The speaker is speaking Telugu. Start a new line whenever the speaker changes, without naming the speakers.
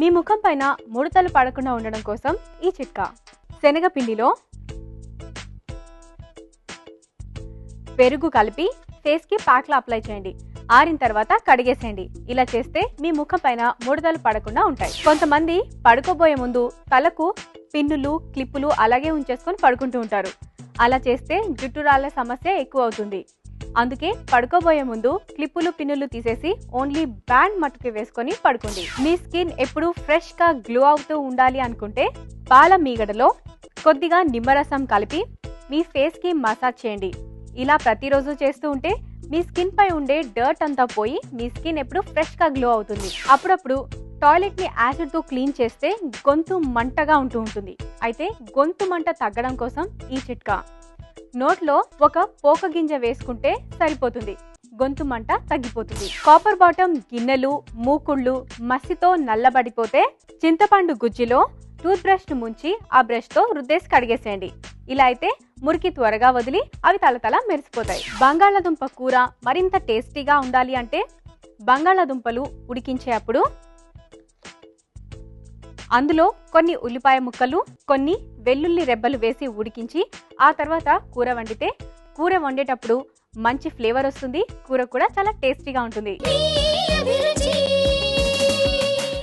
మీ ముఖం పైన ముడతలు పడకుండా ఉండడం కోసం ఈ చిట్కా. శనగపిండిలో పెరుగు కలిపి ఫేస్కి ప్యాక్లా అప్లై చేయండి. ఆరిన తర్వాత కడిగేసేయండి. ఇలా చేస్తే మీ ముఖం పైన ముడతలు పడకుండా ఉంటాయి. కొంతమంది పడుకోబోయే ముందు తలకు పిన్నులు క్లిప్పులు అలాగే ఉంచేసుకొని పడుకుంటూ ఉంటారు. అలా చేస్తే జుట్టు రాళ్ళ సమస్య ఎక్కువ అవుతుంది. అందుకే పడుకోబోయే ముందు క్లిప్పులు పిన్నులు తీసేసి ఓన్లీ బ్యాండ్ మట్టుకు వేసుకొని పడుకోండి. మీ స్కిన్ ఎప్పుడు ఫ్రెష్గా గ్లో అవుతూ ఉండాలి అనుకుంటే పాల మీగడలో కొద్దిగా నిమ్మరసం కలిపి మీ ఫేస్కి మసాజ్ చేయండి. ఇలా ప్రతిరోజు చేస్తూ ఉంటే మీ స్కిన్ పై ఉండే డర్ట్ అంతా పోయి మీ స్కిన్ ఎప్పుడు ఫ్రెష్గా గ్లో అవుతుంది. అప్పుడప్పుడు టాయిలెట్ని యాసిడ్తో క్లీన్ చేస్తే గొంతు మంటగా ఉంటూ ఉంటుంది. అయితే గొంతు మంట తగ్గడం కోసం ఈ చిట్కా. నోట్లో ఒక పోక గింజ వేసుకుంటే సరిపోతుంది. గొంతు మంట తగ్గిపోతుంది. కాపర్ బాటమ్ గిన్నెలు మూకుళ్ళు మసితో నల్లబడిపోతే చింతపండు గుజ్జిలో టూత్ బ్రష్ను ముంచి ఆ బ్రష్తో రుద్దేసి కడిగేసేయండి. ఇలా అయితే మురికి త్వరగా వదిలి అవి తలతల మెరిసిపోతాయి. బంగాళాదుంప కూర మరింత టేస్టీగా ఉండాలి అంటే బంగాళాదుంపలు ఉడికించే అప్పుడు అందులో కొన్ని ఉల్లిపాయ ముక్కలు కొన్ని వెల్లుల్లి రెబ్బలు వేసి ఉడికించి ఆ తర్వాత కూర వండితే కూర వండేటప్పుడు మంచి ఫ్లేవర్ వస్తుంది కూర కూడా చాలా టేస్టీగా ఉంటుంది.